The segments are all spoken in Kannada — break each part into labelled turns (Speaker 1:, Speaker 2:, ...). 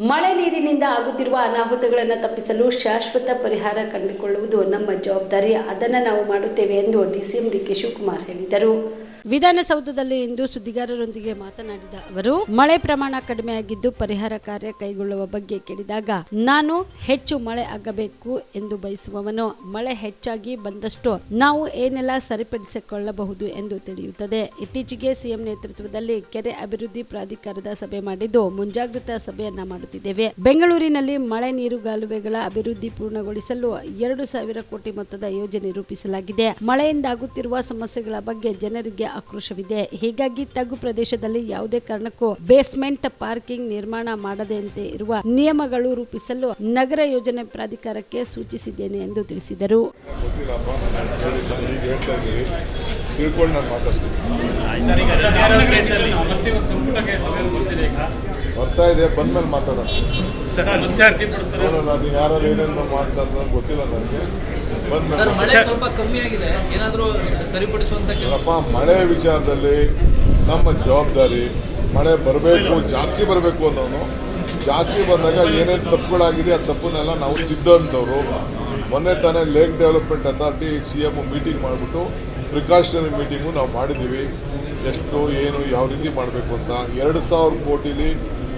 Speaker 1: ಮಳೆ ನೀರಿನಿಂದ ಆಗುತ್ತಿರುವ ಅನಾಹುತಗಳನ್ನು ತಪ್ಪಿಸಲು ಶಾಶ್ವತ ಪರಿಹಾರ ಕಂಡುಕೊಳ್ಳುವುದು ನಮ್ಮ ಜವಾಬ್ದಾರಿ. ಅದನ್ನು ನಾವು ಮಾಡುತ್ತೇವೆ ಎಂದು ಡಿಸಿಎಂ ಡಿಕೆ ಶಿವಕುಮಾರ್ ಹೇಳಿದರು. ವಿಧಾನಸೌಧದಲ್ಲಿ ಇಂದು ಸುದ್ದಿಗಾರರೊಂದಿಗೆ ಮಾತನಾಡಿದ ಅವರು, ಮಳೆ ಪ್ರಮಾಣ ಕಡಿಮೆಯಾಗಿದ್ದು ಪರಿಹಾರ ಕಾರ್ಯ ಕೈಗೊಳ್ಳುವ ಬಗ್ಗೆ ಕೇಳಿದಾಗ, ನಾನು ಹೆಚ್ಚು ಮಳೆ ಆಗಬೇಕು ಎಂದು ಬಯಸುವವನು. ಮಳೆ ಹೆಚ್ಚಾಗಿ ಬಂದಷ್ಟು ನಾವು ಏನೆಲ್ಲ ಸರಿಪಡಿಸಿಕೊಳ್ಳಬಹುದು ಎಂದು ತಿಳಿಯುತ್ತದೆ. ಇತ್ತೀಚೆಗೆ ಸಿಎಂ ನೇತೃತ್ವದಲ್ಲಿ ಕೆರೆ ಅಭಿವೃದ್ಧಿ ಪ್ರಾಧಿಕಾರದ ಸಭೆ ಮಾಡಿದ್ದು, ಮುಂಜಾಗ್ರತಾ ಸಭೆಯನ್ನ ಮಾಡುತ್ತಿದ್ದೇವೆ ಬೆಂಗಳೂರಿನಲ್ಲಿ ಮಳೆ ನೀರುಗಾಲುವೆಗಳ ಅಭಿವೃದ್ಧಿ ಪೂರ್ಣಗೊಳಿಸಲು ಎರಡು ಸಾವಿರ ಕೋಟಿ ಮೊತ್ತದ ಯೋಜನೆ ರೂಪಿಸಲಾಗಿದೆ. ಮಳೆಯಿಂದಾಗುತ್ತಿರುವ ಸಮಸ್ಯೆಗಳ ಬಗ್ಗೆ ಜನರಿಗೆ ಆಕ್ರೋಶವಿದೆ. ಹೀಗಾಗಿ ತಗ್ಗು ಪ್ರದೇಶದಲ್ಲಿ ಯಾವುದೇ ಕಾರಣಕ್ಕೂ ಬೇಸ್ಮೆಂಟ್ ಪಾರ್ಕಿಂಗ್ ನಿರ್ಮಾಣ ಮಾಡದಂತೆ ಇರುವ ನಿಯಮಗಳು ರೂಪಿಸಲು ನಗರ ಯೋಜನೆ ಪ್ರಾಧಿಕಾರಕ್ಕೆ ಸೂಚಿಸಿದ್ದೇನೆ ಎಂದು ತಿಳಿಸಿದರು.
Speaker 2: ತಿಳ್ಕೊಂಡು ನಾನು ಮಾತಾಡ್ತೀನಿ. ಬರ್ತಾ ಇದೆ ಮಾತಾಡೋಣ.
Speaker 3: ಸರ್ ಪಡಿಸ್ತಾರೆ
Speaker 2: ನೋಡೋಣ ಯಾರು ಏನೇನು ಮಾಡ್ತಾ ಅಂತ ಗೊತ್ತಿಲ್ಲ ನನಗೆ.
Speaker 4: ಸರ್
Speaker 2: ಬಂದ್ಮೇಲೆ
Speaker 4: ಮಳೆ ಸ್ವಲ್ಪ ಕಮ್ಮಿ ಏನಾದರೂ ಸರಿಪಡಿಸುವಂತ ಕೆಲಸ?
Speaker 2: ಮಳೆ ವಿಚಾರದಲ್ಲಿ ನಮ್ಮ ಜವಾಬ್ದಾರಿ ಮಳೆ ಬರಬೇಕು ಜಾಸ್ತಿ ಬರಬೇಕು ಅನ್ನೋನು. ಜಾಸ್ತಿ ಬಂದಾಗ ಏನೇನು ತಪ್ಪುಗಳಾಗಿದೆ ಆ ತಪ್ಪನ್ನೆಲ್ಲ ನಾವು ತಿದ್ದಂಥವ್ರು. ಮೊನ್ನೆ ತಾನೇ lake development authority C M meeting ಮಾಡಿಬಿಟ್ಟು ಪ್ರಿಕಾಷನರಿ ಮೀಟಿಂಗು ನಾವು ಮಾಡಿದ್ದೀವಿ. ಎಷ್ಟು ಏನು ಯಾವ ರೀತಿ ಮಾಡಬೇಕು ಅಂತ. ಎರಡು ಸಾವಿರ ಕೋಟಿಲಿ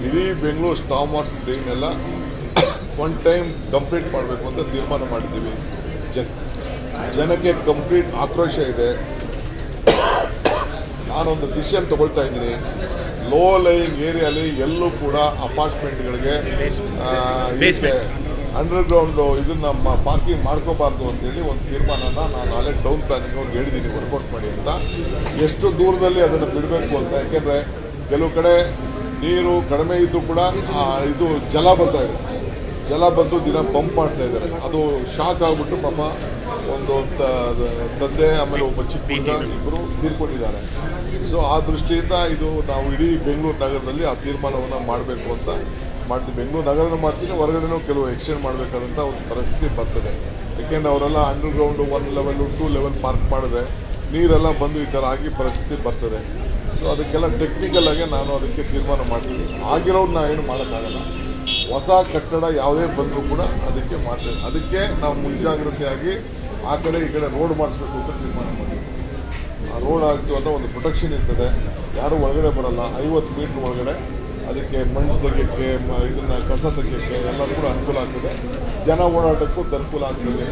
Speaker 2: ಇಡೀ ಬೆಂಗಳೂರು ಸ್ಟಾಪ್ ಮಾರ್ಕೆಟ್ ಟ್ರೈನೆಲ್ಲ ಒನ್ ಟೈಮ್ ಕಂಪ್ಲೀಟ್ ಮಾಡಬೇಕು ಅಂತ ತೀರ್ಮಾನ ಮಾಡಿದ್ದೀವಿ. ಜನ ಜನಕ್ಕೆ ಕಂಪ್ಲೀಟ್ ಆಕ್ರೋಶ ಇದೆ. ನಾನೊಂದು ಡಿಸಿಷನ್ ತಗೊಳ್ತಾ ಇದ್ದೀನಿ. ಲೋ ಲೈಯಿಂಗ್ ಏರಿಯಾಲಿ ಎಲ್ಲೂ ಕೂಡ ಅಪಾರ್ಟ್ಮೆಂಟ್ಗಳಿಗೆ ಅಂಡರ್ಗ್ರೌಂಡ್ ಇದನ್ನ ಪಾರ್ಕಿಂಗ್ ಮಾಡ್ಕೋಬಾರ್ದು ಅಂತೇಳಿ ಒಂದು ತೀರ್ಮಾನನ ನಾನು ನಾಳೆ ಟೌನ್ ಪ್ಲಾನಿಂಗ್ ಅವ್ರಿಗೆ ಹೇಳಿದ್ದೀನಿ ವರ್ಕೌಟ್ ಮಾಡಿ ಅಂತ. ಎಷ್ಟು ದೂರದಲ್ಲಿ ಅದನ್ನು ಬಿಡಬೇಕು ಅಂತ ಯಾಕೆಂದರೆ ಕೆಲವು ಕಡೆ ನೀರು ಕಡಿಮೆ ಇದ್ದು ಕೂಡ ಇದು ಜಲ ಬರ್ತಾ ಇದೆ. ಜಲ ಬಂದು ದಿನ ಪಂಪ್ ಮಾಡ್ತಾ ಇದ್ದಾರೆ. ಅದು ಶಾಕ್ ಆಗ್ಬಿಟ್ಟು ಪಾಪ ಒಂದು ತಂದೆ ಆಮೇಲೆ ಒಬ್ಬ ಚಿಕ್ಕ ಇಬ್ಬರು ತೀರ್ಕೊಂಡಿದ್ದಾರೆ. ಸೊ ಆ ದೃಷ್ಟಿಯಿಂದ ಇದು ನಾವು ಇಡೀ ಬೆಂಗಳೂರು ನಗರದಲ್ಲಿ ಆ ತೀರ್ಮಾನವನ್ನು ಮಾಡಬೇಕು ಅಂತ ಮಾಡ್ತೀವಿ. ಬೆಂಗಳೂರು ನಗರನೂ ಮಾಡ್ತೀನಿ ಹೊರಗಡೆನೂ ಕೆಲವು ಎಕ್ಸ್ಟೆಂಡ್ ಮಾಡಬೇಕಾದಂಥ ಒಂದು ಪರಿಸ್ಥಿತಿ ಬರ್ತದೆ. ಯಾಕೆಂದ್ರೆ ಅವರೆಲ್ಲ underground one level two level park ಮಾಡಿದ್ರೆ ನೀರೆಲ್ಲ ಬಂದು ಈ ಥರ ಆಗಿ ಪರಿಸ್ಥಿತಿ ಬರ್ತದೆ. ಸೊ ಅದಕ್ಕೆಲ್ಲ ಟೆಕ್ನಿಕಲ್ ಆಗಿ ನಾನು ಅದಕ್ಕೆ ತೀರ್ಮಾನ ಮಾಡ್ತೀನಿ. ಆಗಿರೋದು ನಾವು ಏನು ಮಾಡೋಕ್ಕಾಗಲ್ಲ. ಹೊಸ ಕಟ್ಟಡ ಯಾವುದೇ ಬಂದರೂ ಕೂಡ ಅದಕ್ಕೆ ಮಾಡ್ತೇವೆ ಅದಕ್ಕೆ ನಾವು ಮುಂಜಾಗ್ರತೆಯಾಗಿ ಆ ಕಡೆ ಈ ಕಡೆ ರೋಡ್ ಮಾಡಿಸ್ಬೇಕು ಅಂತ ತೀರ್ಮಾನ ಮಾಡಿದ್ವಿ ಆ ರೋಡ್ ಆಗ್ತು ಅಂದರೆ ಒಂದು ಪ್ರೊಟೆಕ್ಷನ್ ಇರ್ತದೆ. ಯಾರು ಒಳಗಡೆ ಬರಲ್ಲ. ಐವತ್ತು ಮೀಟ್ರ್ ಒಳಗಡೆ ಅದಕ್ಕೆ ಮಣ್ಣು ತೆಗಿಯೋಕ್ಕೆ ಇದನ್ನು ಕಸ ತೆಗಿಯೋಕ್ಕೆ ಎಲ್ಲರೂ ಕೂಡ ಅನುಕೂಲ ಆಗ್ತದೆ. ಜನ ಓಡಾಟಕ್ಕೂ ಅನುಕೂಲ ಆಗ್ತದೆ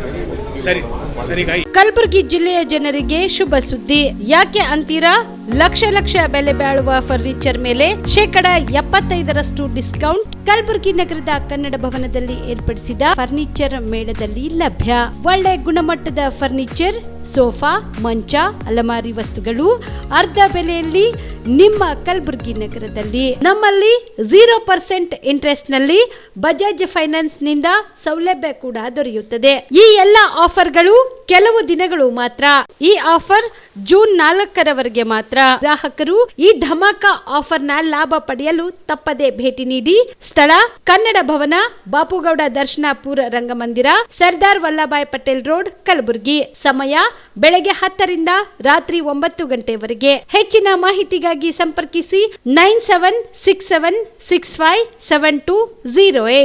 Speaker 1: ಕಲಬುರಗಿ ಜಿಲ್ಲೆಯ ಜನರಿಗೆ ಶುಭ ಸುದ್ದಿ. ಯಾಕೆ ಅಂತೀರಾ? ಲಕ್ಷ ಲಕ್ಷ ಬೆಲೆ ಬಾಳುವ ಫರ್ನಿಚರ್ ಮೇಲೆ ಶೇಕಡ ಎಪ್ಪತ್ತೈದರಷ್ಟು ಡಿಸ್ಕೌಂಟ್ ಕಲಬುರಗಿ ನಗರದ ಕನ್ನಡ ಭವನದಲ್ಲಿ ಏರ್ಪಡಿಸಿದ ಫರ್ನಿಚರ್ ಮೇಳದಲ್ಲಿ ಲಭ್ಯ. ಒಳ್ಳೆ ಗುಣಮಟ್ಟದ ಫರ್ನಿಚರ್ ಸೋಫಾ, ಮಂಚ, ಅಲಮಾರಿ ವಸ್ತುಗಳು ಅರ್ಧ ಬೆಲೆಯಲ್ಲಿ ನಿಮ್ಮ ಕಲಬುರಗಿ ನಗರದಲ್ಲಿ. ನಮ್ಮಲ್ಲಿ ಝೀರೋ ಪರ್ಸೆಂಟ್ ಇಂಟ್ರೆಸ್ಟ್ನಲ್ಲಿ ಬಜಾಜ್ ಫೈನಾನ್ಸ್ನಿಂದ ಸೌಲಭ್ಯ ಕೂಡ ದೊರೆಯುತ್ತದೆ. ಈ ಎಲ್ಲ ಆಫರ್ಗಳು ಕೆಲವು ದಿನಗಳು ಮಾತ್ರ. ಈ ಆಫರ್ ಜೂನ್ ನಾಲ್ಕರವರೆಗೆ ಮಾತ್ರ. ಗ್ರಾಹಕರು ಈ ಧಮಾಕ ಆಫರ್ನ ಲಾಭ ಪಡೆಯಲು ತಪ್ಪದೆ ಭೇಟಿ ನೀಡಿ. ಸ್ಥಳ ಕನ್ನಡ ಭವನ, ಬಾಪುಗೌಡ ದರ್ಶನಾಪುರ ರಂಗಮಂದಿರ, ಸರ್ದಾರ್ ವಲ್ಲಭಾಯ್ ಪಟೇಲ್ ರೋಡ್, ಕಲಬುರಗಿ. ಸಮಯ ಬೆಳಗ್ಗೆ ಹತ್ತರಿಂದ ರಾತ್ರಿ ಒಂಬತ್ತು ಗಂಟೆವರೆಗೆ. ಹೆಚ್ಚಿನ ಮಾಹಿತಿಗಾಗಿ ಸಂಪರ್ಕಿಸಿ nine seven six seven six five seven two zero eight.